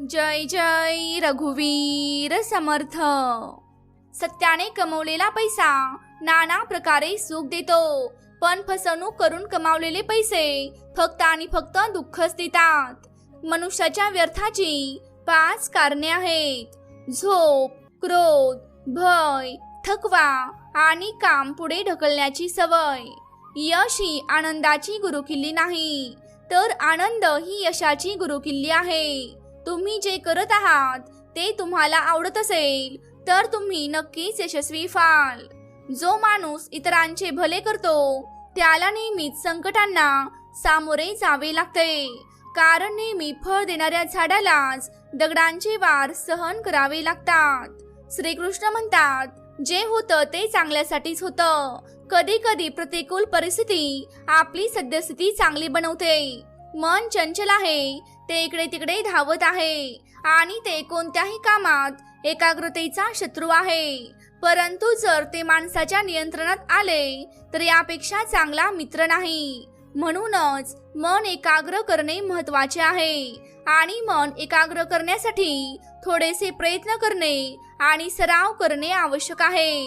जय जय रघुवीर समर्थ. सत्याने कमवलेला पैसा नाना प्रकारे सुख देतो. पण फसवणूक करून कमावलेले पैसे फक्त आणि फक्त दुःखच देतात. मनुष्याच्या व्यर्थाची पाच कारणे आहेत. झोप क्रोध भय थकवा आणि काम पुढे ढकलण्याची सवय. यश ही आनंदाची गुरुकिल्ली नाही तर आनंद ही यशाची गुरुकिल्ली आहे. तुम्ही जे करत आहात ते तुम्हाला आवडत असेल तर तुम्ही नक्कीच यशस्वी व्हाल. जो माणूस इतरांचे भले करतो त्याला नेहमीच संकटांना सामोरे जावे लागते. कारण नेहमी फळ देणाऱ्या झाडालाच दगडांचे वार सहन करावे लागतात. श्रीकृष्ण म्हणतात जे होतं ते चांगल्यासाठीच होतं. कधी कधी प्रतिकूल परिस्थिती आपली सद्यस्थिती चांगली बनवते. मन चंचल आहे ते इकडे तिकडे धावत आहे आणि ते कोणत्याही कामात एकाग्रतेचा शत्रू आहे. परंतु जर ते माणसाच्या नियंत्रणात आले तर यापेक्षा चांगला मित्र नाही. म्हणूनच मन एकाग्र करणे महत्त्वाचे आहे आणि मन एकाग्र करण्यासाठी थोडेसे प्रयत्न करणे आणि सराव करणे आवश्यक आहे.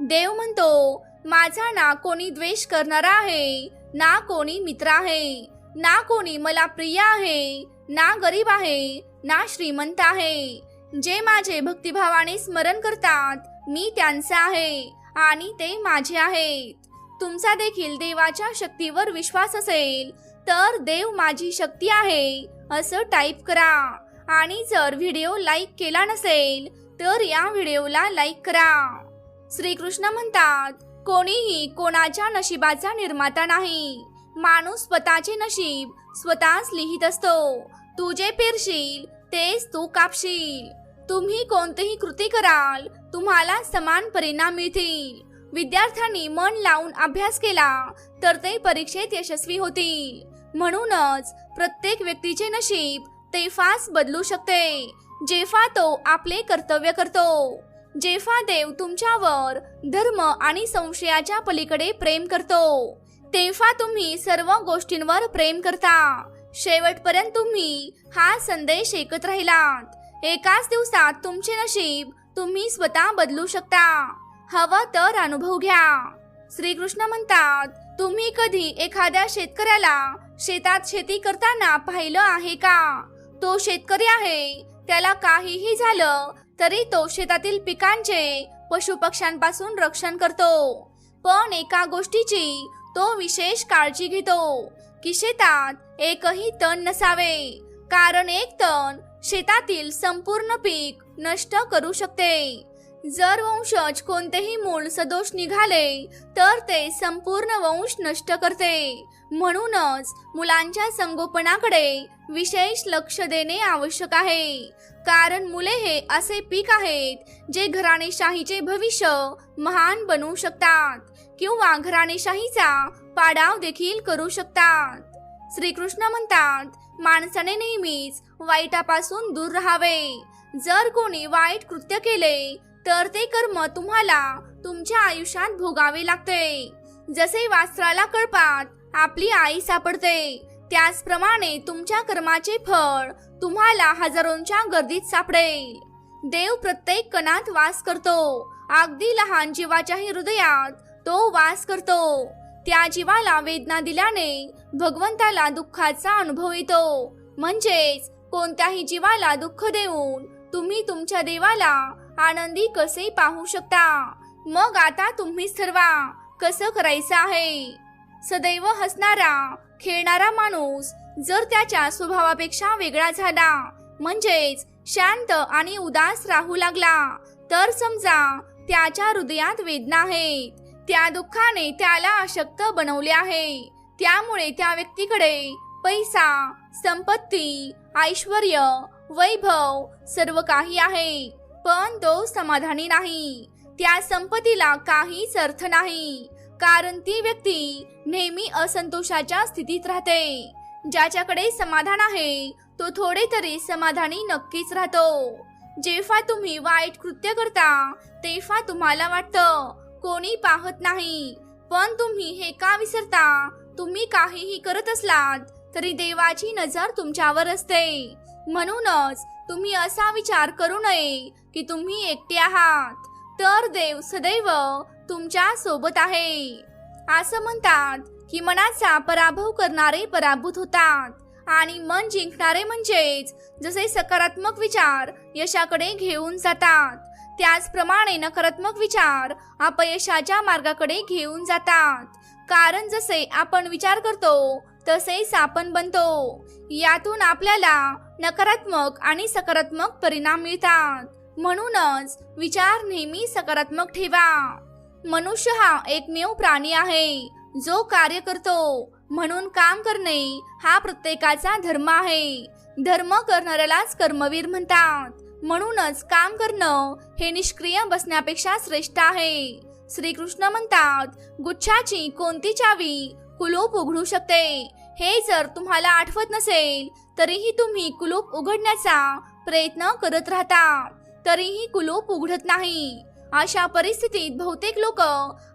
देव म्हणतो माझा ना कोणी द्वेष करणारा आहे ना कोणी मित्र आहे. ना कोणी मला प्रिय आहे ना गरीब आहे ना श्रीमंत आहे. जे माझे भक्तिभावाने स्मरण करतात मी त्यांचा आहे आणि ते माझे आहेत. तुमचा देखील देवाच्या शक्तीवर विश्वास असेल तर देव माझी शक्ती आहे असं टाईप करा. आणि जर व्हिडिओ लाईक केला नसेल तर या व्हिडिओला लाईक करा. श्रीकृष्ण म्हणतात कोणीही कोणाच्या नशिबाचा निर्माता नाही. माणूस स्वतःचे नशीब स्वतःच लिहित असतो. तू जे पेरशील तेच तू कापशील. तुम्ही कोणतीही कृती कराल तुम्हाला समान परिणाम मिळतील. विद्यार्थ्यांनी मन लावून अभ्यास केला तर ते परीक्षेत यशस्वी होतील. म्हणूनच प्रत्येक व्यक्तीचे नशीब तेव्हाच बदलू शकते. जेव्हा तो आपले कर्तव्य करतो जेव्हा देव तुमच्यावर धर्म आणि संशयाच्या पलीकडे प्रेम करतो तेव्हा तुम्ही सर्व गोष्टींवर प्रेम करता. शेवटपर्यंत तुम्ही हा संदेश ऐकत राहिलात. एकाच दिवसात तुमचे नशीब तुम्ही स्वतः बदलू शकता. हवं तर अनुभव घ्या. श्रीकृष्ण म्हणतात तुम्ही कधी एखाद्या शेतकऱ्याला शेतात शेती करताना पाहिलं आहे का? तो शेतकरी आहे. त्याला काहीही झालं तरी तो शेतातील पिकांचे पशुपक्ष्यांपासून रक्षण करतो. पण एका गोष्टीची तो विशेष काळजी घेतो. की शेतात एकही तण नसावे. कारण एक तण शेतातील संपूर्ण पीक नष्ट करू शकते. जर वंशज कोणतेही मूळ सदोष निघाले तर ते संपूर्ण वंश नष्ट करते. म्हणूनच मुलांच्या संगोपनाकडे विशेष लक्ष देणे आवश्यक आहे. कारण मुले हे असे पीक आहेत जे घराणेशाहीचे भविष्य महान बनवू शकतात. किंवा घराणेशाहीचा पाडाव देखील करू शकतात. श्रीकृष्ण म्हणतात माणसाने नेहमीच वाईटापासून दूर राहावे. जर कोणी वाईट कृत्य केले तर ते कर्म तुम्हाला तुमच्या आयुष्यात भोगावे लागते. जसे वास्त्राला कळपात आपली आई सापडते. त्याचप्रमाणे तुमच्या कर्माचे फळ तुम्हाला हजारोंच्या गर्दीत सापडेल. देव प्रत्येक कणात वास करतो. अगदी लहान जीवाच्याही हृदयात तो वास करतो. त्या जीवाला वेदना दिल्याने भगवंताला दुःखाचा अनुभव येतो. म्हणजेच कोणत्याही जीवाला दुःख देऊन तुम्ही तुमच्या देवाला आनंदी कसे पाहू शकता? मग आता तुम्हीच ठरवा कसं करायचं आहे? सदैव हसणारा खेळणारा माणूस जर त्याच्या स्वभावापेक्षा वेगळा झाला म्हणजेच शांत आणि उदास राहू लागला तर समजा त्याच्या हृदयात वेदना आहेत. त्या दुःखाने त्याला अशक्त बनवले आहे. त्यामुळे त्या व्यक्तीकडे पैसा संपत्ती ऐश्वर वैभव सर्व काही आहे. पण तो समाधानी नाही. त्या संपत्तीला काहीच अर्थ नाही. कारण ती व्यक्ती नेहमी असंतोषाच्या स्थितीत राहते. ज्याच्याकडे समाधान आहे तो थोडे तरी समाधानी नक्कीच राहतो. जेव्हा तुम्ही वाईट कृत्य करता तेव्हा तुम्हाला वाटतं कोणी पाहत नाही. पण तुम्ही हे का विसरता? तुम्ही काहीही करत असलात तरी देवाची नजर तुमच्यावर असते. म्हणूनच तुम्ही असा विचार करू नये की तुम्ही एकटे आहात. तर देव सदैव तुमच्यासोबत आहे. असं म्हणतात की मनाचा पराभव करणारे पराभूत होतात. आणि मन जिंकणारे म्हणजेच जसे सकारात्मक विचार यशाकडे घेऊन जातात. त्याचप्रमाणे नकारात्मक विचार अपयशाच्या मार्गाकडे घेऊन जातात. कारण जसे आपण विचार करतो तसेच आपण बनतो. यातून आपल्याला नकारात्मक आणि सकारात्मक परिणाम मिळतात. म्हणूनच विचार नेहमी सकारात्मक ठेवा. मनुष्य हा एकमेव प्राणी आहे. जो कार्य करतो म्हणून काम करणे हा प्रत्येकाचा धर्म आहे. धर्म करणाऱ्यालाच कर्मवीर म्हणतात. म्हणूनच काम करणं हे निष्क्रिय बसण्यापेक्षा श्रेष्ठ आहे. श्रीकृष्ण म्हणतात गुच्छाची कोणती चावी कुलूप उघडू शकते? हे जर तुम्हाला आठवत नसेल तरीही तुम्ही कुलूप उघडण्याचा प्रयत्न करत राहता. तरीही कुलूप उघडत नाही. अशा परिस्थितीत बहुतेक लोक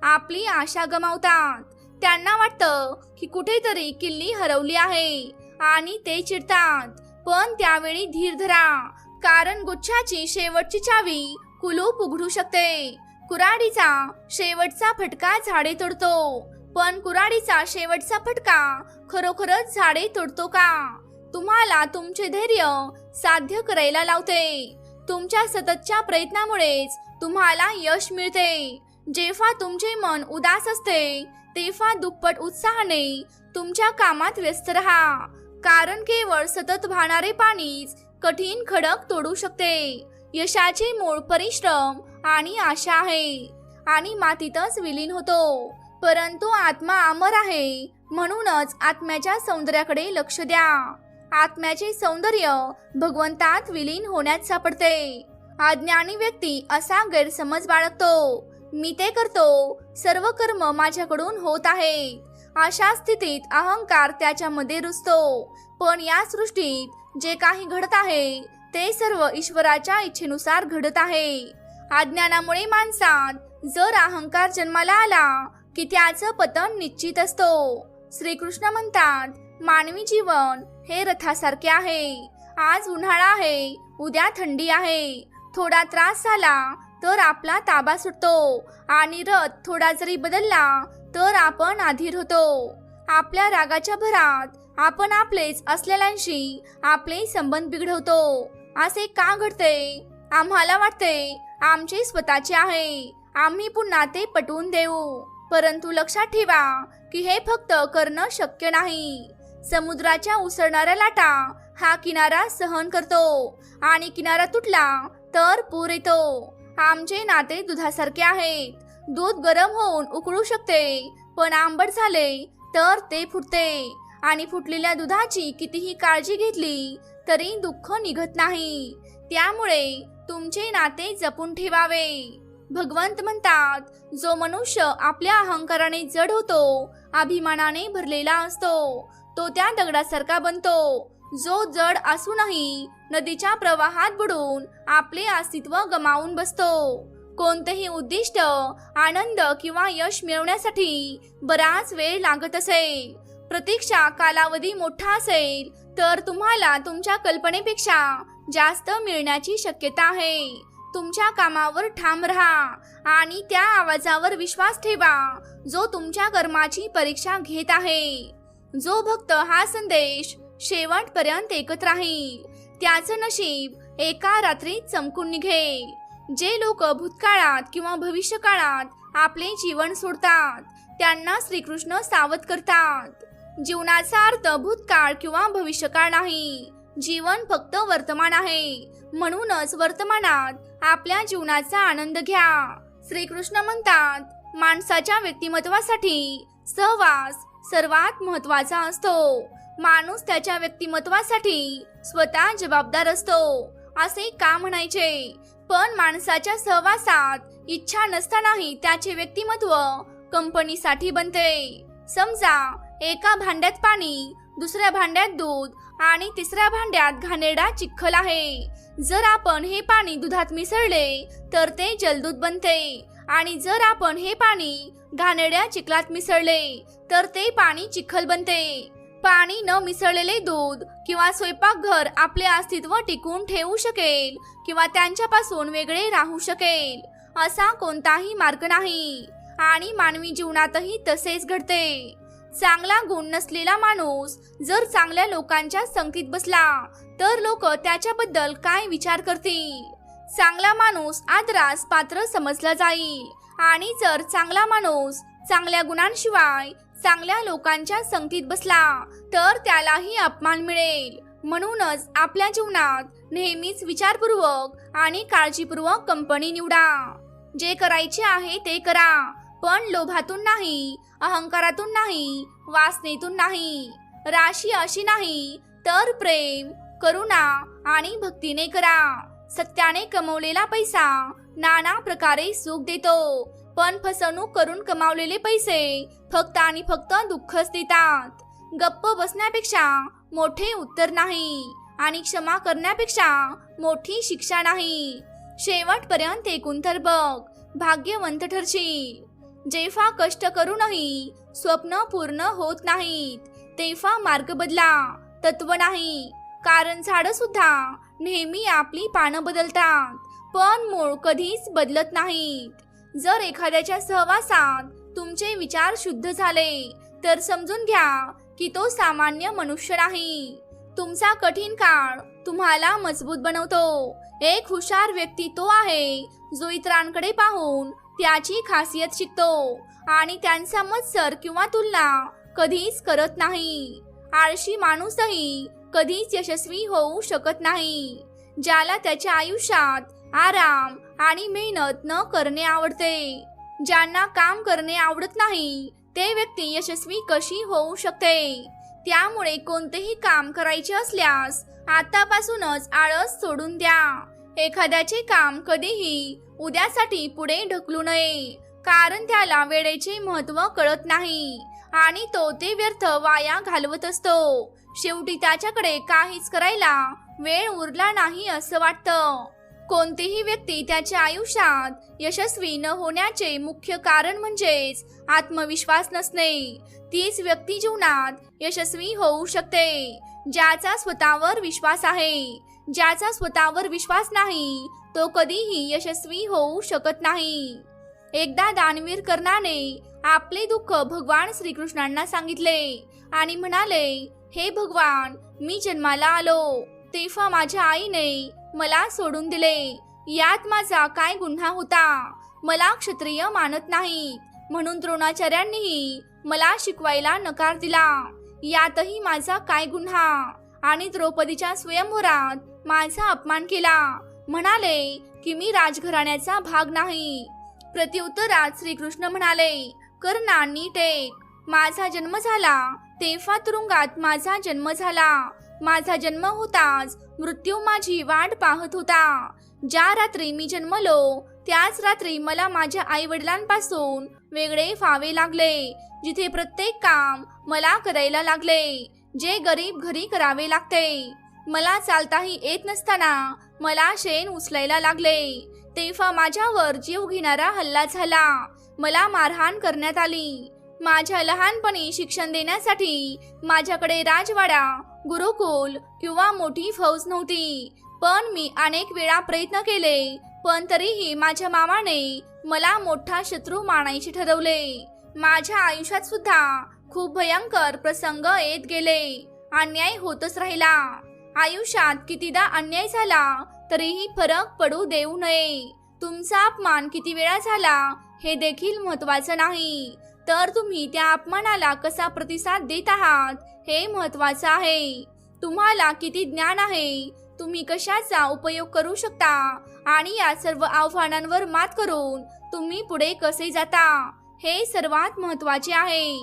आपली आशा गमावतात. त्यांना वाटतं की कुठेतरी किल्ली हरवली आहे आणि ते चिडतात. पण त्यावेळी धीर धरा. कारण गुच्छाची शेवटची चावी कुलूप उघडू शकते. कुराडीचा शेवटचा फटका झाडे तोडतो. पण कुराडीचा शेवटचा फटका खरोखरच झाडे तोडतो का? तुम्हाला तुमचे धैर्य साध्य करायला लावते. तुमच्या सततच्या प्रयत्नामुळेच तुम्हाला यश मिळते. जेव्हा तुमचे मन उदास असते तेव्हा दुप्पट उत्साहाने तुमच्या कामात व्यस्त राहा. कारण केवळ सतत वाहणारे पाणीच कठीण खडक तोडू शकते. यशाचे मूळ परिश्रम आणि आशा आहे. आणि मातीतच विलीन होतो. परंतु आत्मा अमर आहे. म्हणूनच आत्म्याच्या सौंदर्याकडे लक्ष द्या. आत्म्याचे सौंदर्य भगवंतात विलीन होण्यात सापडते. अज्ञानी व्यक्ती असा गैरसमज बाळगतो. मी ते करतो. सर्व कर्म माझ्याकडून होत आहे अशा स्थितीत अहंकार त्याच्यामध्ये रुजतो. पण या सृष्टीत जे काही घडत आहे ते सर्व ईश्वराच्या इच्छेनुसार घडत आहे. अज्ञानामुळे माणसात जर अहंकार जन्माला आला की त्याचं पतन निश्चित असतो. श्रीकृष्ण म्हणतात मानवी जीवन हे रथासारखे आहे. आज उन्हाळा आहे उद्या थंडी आहे. थोडा त्रास झाला तर आपला ताबा सुटतो. आणि रथ थोडा जरी बदलला तर आपण अधीर होतो. आपल्या रागाच्या भरात आपण आपलेच असलेल्यांशी आपले संबंध बिघडवतो. असे का घडते? आम्हाला वाटते आमचे स्वतःचे आहे. आम्ही पुन्हा ते पटवून देऊ. परंतु लक्षात ठेवा की हे फक्त करणं शक्य नाही. समुद्राच्या उसळणाऱ्या लाटा हा किनारा सहन करतो आणि किनारा तुटला तर पूर येतो. आमचे नाते दुधासारखे आहेत. दूध गरम होऊन उकळू शकते पण आंबट झाले तर ते फुटते. आणि फुटलेल्या दुधाची कितीही काळजी घेतली तरी दुःख निघत नाही. त्यामुळे तुमचे नाते जपून ठेवावे. भगवंत म्हणतात जो मनुष्य आपल्या अहंकाराने जड होतो अभिमानाने भरलेला असतो तो त्या दगडासारखा बनतो. जो जड असूनही नदीच्या प्रवाहात बुडून आपले अस्तित्व गमावून बसतो. कोणतेही उद्दिष्ट आनंद किंवा यश मिळवण्यासाठी बराच वेळ लागत असेल प्रतीक्षा कालावधी मोठा असेल तर तुम्हाला तुमच्या कल्पनेपेक्षा जास्त मिळण्याची शक्यता आहे. तुमच्या कामावर ठाम राहा आणि त्या आवाजावर विश्वास ठेवा जो तुमच्या कर्माची परीक्षा घेत आहे. जो भक्त हा संदेश शेवटपर्यंत ऐकत राहील त्याचं नशीब एका रात्रीत चमकून निघेल. जे लोक भूतकाळात किंवा भविष्यकाळात आपले जीवन सोडतात त्यांना श्रीकृष्ण सावध करतात. जीवनाचा अर्थ भूतकाळ किंवा भविष्यकाळ नाही. जीवन फक्त वर्तमान आहे. म्हणूनच वर्तमानात आपल्या जीवनाचा आनंद घ्या. श्रीकृष्ण म्हणतात माणसाच्या व्यक्तिमत्वासाठी सहवास सर्वात महत्त्वाचा असतो. माणूस त्याच्या व्यक्तिमत्वासाठी स्वतः जबाबदार असतो असे का म्हणायचे? पण माणसाच्या सहवासात इच्छा नसतानाही त्याचे व्यक्तिमत्व कंपनीसाठी बनते. समजा एका भांड्यात पाणी दुसऱ्या भांड्यात दूध आणि तिसऱ्या भांड्यात घाणेरडा चिखल आहे. जर आपण हे पाणी दुधात मिसळले तर ते जलदूध बनते. आणि जर आपण हे पाणी घाणेरड्या चिखलात मिसळले तर ते पाणी चिखल बनते. पाणी न मिसळलेले दूध किंवा स्वयंपाकघर आपले अस्तित्व टिकून ठेवू शकेल किंवा त्यांच्यापासून वेगळे राहू शकेल असा कोणताही मार्ग नाही. आणि मानवी जीवनातही तसेच घडते. चांगला गुण नसलेला माणूस जर चांगल्या लोकांच्या संगतीत बसला तर लोक त्याच्याबद्दल काय विचार करतील? चांगला माणूस आदरास पात्र समजला जाईल. आणि जर चांगला माणूस चांगल्या गुणांशिवाय चांगल्या लोकांच्या संगतीत बसला तर त्यालाही अपमान मिळेल. म्हणूनच आपल्या जीवनात नेहमीच विचारपूर्वक आणि काळजीपूर्वक कंपनी निवडा. जे करायचे आहे ते करा. पण लोभातून नाही अहंकारातून नाही वासनेतून नाही राशी अशी नाही तर प्रेम करुणा आणि भक्तीने करा. सत्याने कमवलेला पैसा नाना प्रकारे सुख देतो. पण फसवणूक करून कमावलेले पैसे फक्त आणि फक्त दुःखच देतात. गप्प बसण्यापेक्षा मोठे उत्तर नाही आणि क्षमा करण्यापेक्षा मोठी शिक्षा नाही. शेवटपर्यंत एकूण तर बघ भाग्यवंत ठरशील. जेव्हा कष्ट करूनही स्वप्न पूर्ण होत नाहीत तेव्हा मार्ग बदला तत्व नाही. कारण झाडं सुद्धा नेहमी आपली पानं बदलतात पण मूळ कधीच बदलत नाहीत. जर एखाद्याच्या सहवासात तुमचे विचार शुद्ध झाले तर समजून घ्या की तो सामान्य मनुष्य नाही. तुमचा कठीण काळ तुम्हाला मजबूत बनवतो. एक हुशार व्यक्ती तो आहे जो इतरांकडे पाहून त्याची खासियत शिकतो आणि त्यांचा मत्सर किंवा तुलना कधीच करत नाही. आळशी माणूसही कधीच यशस्वी होऊ शकत नाही. ज्याला त्याच्या आयुष्यात आराम आणि मेहनत न करणे आवडते ज्यांना काम करणे आवडत नाही ते व्यक्ती यशस्वी कशी होऊ शकते? त्यामुळे कोणतेही काम करायचे असल्यास आतापासूनच आळस सोडून द्या. एखाद्याचे काम कधीही उद्यासाठी पुढे ढकलू नये कारण त्याला वेळेचे महत्त्व कळत नाही आणि तो ते व्यर्थ वाया घालवत असतो. शेवटी त्याच्याकडे काहीच करायला वेळ उरला नाही असं वाटतं. कोणतीही व्यक्ती त्याच्या आयुष्यात यशस्वी न होण्याचे मुख्य कारण म्हणजेच आत्मविश्वास नसणे. तीच व्यक्ती जीवनात यशस्वी होऊ शकते ज्याचा स्वतःवर विश्वास आहे. ज्याचा स्वतःवर विश्वास नाही तो कधीही यशस्वी होऊ शकत नाही. एकदा दानवीर कर्णाने आपले दुःख भगवान श्रीकृष्णांना सांगितले आणि म्हणाले हे भगवान मी जन्माला आलो. तेव्हा माझ्या आईने मला सोडून दिले. यात माझा काय गुन्हा होता? मला क्षत्रिय मानत नाही म्हणून द्रोणाचार्यांनीही मला शिकवायला नकार दिला. यातही माझा काय गुन्हा? आणि द्रौपदीच्या स्वयंवरात माझा अपमान केला. म्हणाले की मी राजघराण्याचा भाग नाही. प्रत्युत्तरात श्रीकृष्ण म्हणाले कर्णा नीट माझा जन्म झाला तेव्हा तुरुंगात माझा जन्म झाला. माझा जन्म होताच मृत्यू माझी वाट पाहत होता. ज्या रात्री मी जन्मलो त्याच रात्री मला माझ्या आई वडिलांपासून वेगळे व्हावे लागले. जिथे प्रत्येक काम मला करायला लागले जे गरीब घरी करावे लागते. मला चालताही येत नसताना मला शेण उचलायला लागले. तेव्हा माझ्यावर जीव घेणारा हल्ला झाला. मला मारहाण करण्यात आली. माझ्या लहानपणी शिक्षण देण्यासाठी माझ्याकडे राजवाडा गुरुकुल किंवा मोठी फौज नव्हती. पण मी अनेक वेळा प्रयत्न केले पण तरीही माझ्या मामाने मला मोठा शत्रू मानायचे ठरवले. माझ्या आयुष्यात सुद्धा खूप भयंकर प्रसंग येत गेले. अन्याय होतच राहिला. आयुष्यात कितीदा अन्याय झाला तरीही फरक पडू देऊ नये. तुमचा अपमान किती वेळा झाला हे देखील महत्वाचं नाही. तर तुम्ही त्या अपमानाला कसा प्रतिसाद देत आहात हे महत्वाचं आहे. तुम्हाला किती ज्ञान आहे तुम्ही कशाचा उपयोग करू शकता आणि या सर्व आव्हानांवर मात करून तुम्ही पुढे कसे जाता हे सर्वात महत्त्वाचे आहे.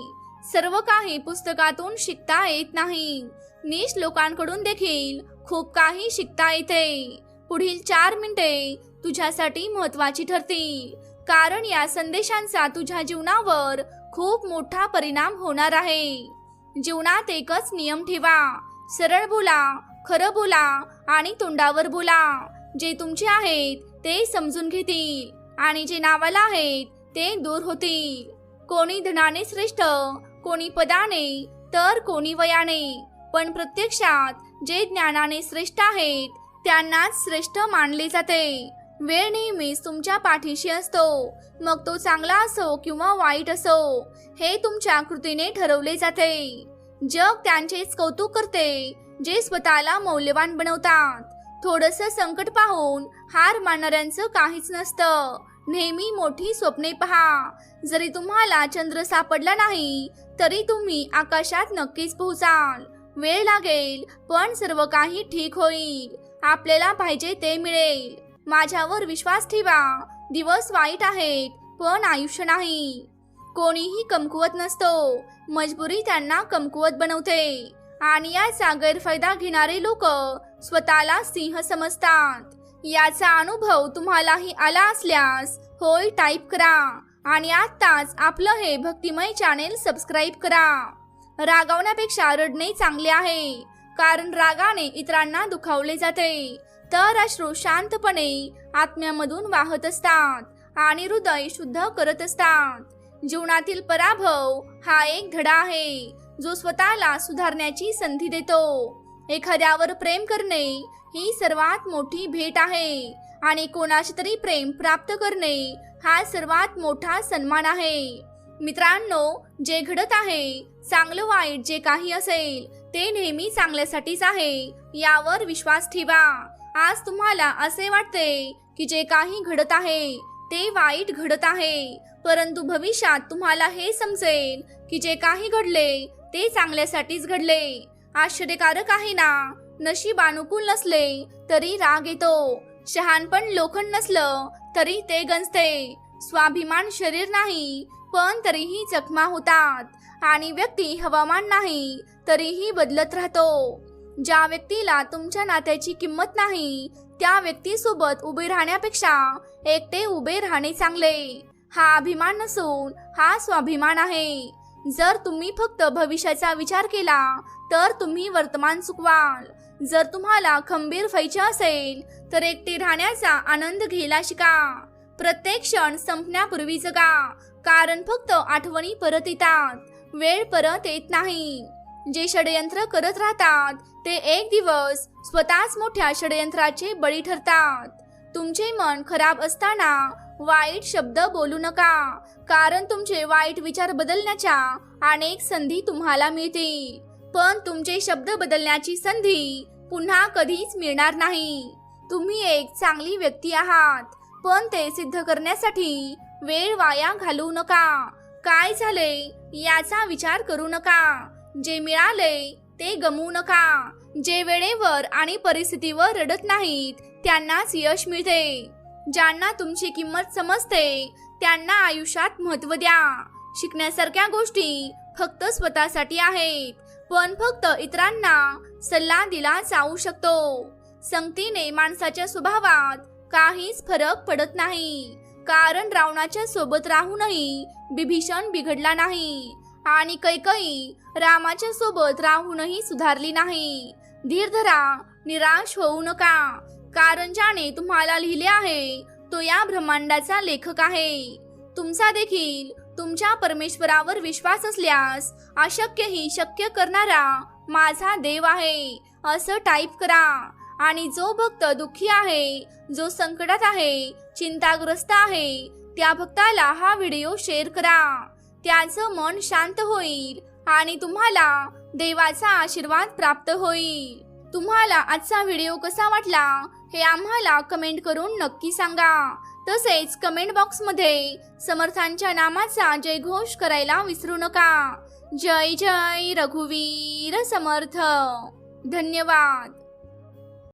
सर्व काही पुस्तकातून शिकता येत नाही. नीच लोकांकडून देखील खूप काही शिकता येते. पुढील चार मिनिटे तुझ्यासाठी महत्वाची ठरतील. कारण या संदेशांचा तुझ्या जीवनावर खूप मोठा परिणाम होणार आहे. जीवनात एकच नियम ठेवा. सरळ बोला खरं बोला आणि तोंडावर बोला. जे तुमचे आहेत ते समजून घेतील आणि जे नावाला आहेत ते दूर होतील. कोणी धनाने श्रेष्ठ कोणी पदाने तर कोणी वयाने पण प्रत्यक्षात जे ज्ञानाने श्रेष्ठ आहेत त्यांनाच श्रेष्ठ मानले जाते. वेळ नेहमीच तुमच्या पाठीशी असतो. मग तो चांगला असो किंवा वाईट असो हे तुमच्या कृतीने ठरवले जाते. जग त्यांचेच कौतुक करते जे स्वतःला मौल्यवान बनवतात. थोडस संकट पाहून हार मानणाऱ्यांचं काहीच नसतं. नेहमी मोठी स्वप्ने पहा. जरी तुम्हाला चंद्र सापडला नाही तरी तुम्ही आकाशात नक्कीच पोहोचाल. वेळ लागेल पण सर्व काही ठीक होईल. आपल्याला पाहिजे ते मिळेल. माझ्यावर विश्वास ठेवा. दिवस वाईट आहेत पण आयुष्य नाही. कोणीही कमकुवत नसतो. मजबुरी त्यांना कमकुवत बनवते. आणि याचा गैरफायदा घेणारे लोक स्वतःला सिंह समजतात. याचा अनुभव तुम्हालाही आला असल्यास होय टाईप करा. आणि आत्ताच आपलं हे भक्तिमय चॅनेल सबस्क्राईब करा. रागावण्यापेक्षा रडणे चांगले आहे. कारण रागाने इतरांना दुखावले जाते. तर अश्रू शांतपणे आत्म्यामधून वाहत असतात आणि हृदय शुद्ध करत असतात. जीवनातील पराभव हा एक धडा आहे जो स्वतःला सुधारण्याची संधी देतो. एखाद्यावर प्रेम करणे ही सर्वात मोठी भेट आहे. आणि कोणाचे तरी प्रेम प्राप्त करणे हा सर्वात मोठा सन्मान आहे. मित्रांनो जे घडत आहे चांगलं वाईट जे काही असेल ते नेहमी चांगल्यासाठीच आहे यावर विश्वास ठेवा. आज तुम्हाला असे वाटते की जे काही घडत आहे ते वाईट घडत आहे. परंतु भविष्यात तुम्हाला हे समजेल की जे काही घडले ते चांगल्यासाठीच घडले. आश्चर्यकारक आहे ना. नशीब अनुकूल नसले तरी राग येतो. शहाणपण लोखंड नसलं तरी ते गंजते. स्वाभिमान शरीर नाही पण तरीही जखमा होतात. आणि व्यक्ती हवामान नाही तरीही बदलत राहतो. ज्या व्यक्तीला तुमच्या नात्याची किंमत नाही त्या व्यक्तीसोबत उभे राहण्यापेक्षा एकटे उभे राहणे चांगले. हा अभिमान नसून हा स्वाभिमान आहे. जर तुम्ही फक्त भविष्याचा विचार केला तर तुम्ही वर्तमान चुकवाल जर तुम्हाला खंबीर व्हायचे असेल तर एकटे राहण्याचा आनंद घ्यायला शिका. प्रत्येक क्षण संपण्यापूर्वी जगा कारण फक्त आठवणी परत येतात. वेळ परत येत नाही. जे षडयंत्र करत राहतात ते एक दिवस स्वतःच मोठ्या षडयंत्राचे बळी ठरतात. तुमचे मन खराब असताना वाईट शब्द बोलू नका कारण तुमचे वाईट विचार बदलण्याच्या अनेक संधी तुम्हाला मिळतील. पण तुमचे शब्द बदलण्याची संधी पुन्हा कधीच मिळणार नाही. तुम्ही एक चांगली व्यक्ती आहात पण ते सिद्ध करण्यासाठी वेळ वाया घालवू नका. काय झाले याचा विचार करू नका. जे मिळाले ते गमवू नका. जे वेळेवर आणि परिस्थितीवर रडत नाहीत त्यांनाच यश मिळते. ज्यांना तुमची किंमत समजते त्यांना आयुष्यात महत्त्व द्या. शिकण्यासारख्या गोष्टी फक्त स्वतःसाठी आहेत. पण फक्त इतरांना सल्ला दिला जाऊ शकतो. संगतीने माणसाच्या स्वभावात काहीच फरक पडत नाही. कारण रावणाच्या सोबत राहूनही बिभीषण बिघडला नाही आणि कैकई रामाच्या सोबत राहूनही सुधारली नाही. धीर धरा निराश होऊ नका. कारण ज्याने तुम्हाला लिहिले आहे तो या ब्रह्मांडाचा लेखक आहे. तुमचा देखील तुमच्या परमेश्वरावर विश्वास असल्यास अशक्यही शक्य करणारा माझा देव आहे. असं टाईप करा. आणि जो भक्त दुःखी आहे जो संकटात आहे चिंताग्रस्त आहे त्या भक्ताला हा व्हिडिओ शेअर करा. त्याचं मन शांत होईल आणि तुम्हाला देवाचा आशीर्वाद प्राप्त होईल. तुम्हाला आजचा व्हिडिओ कसा वाटला हे आम्हाला कमेंट करून नक्की सांगा. तसेच कमेंट बॉक्समध्ये समर्थांच्या नामाचा जयघोष करायला विसरू नका. जय जय रघुवीर समर्थ. धन्यवाद.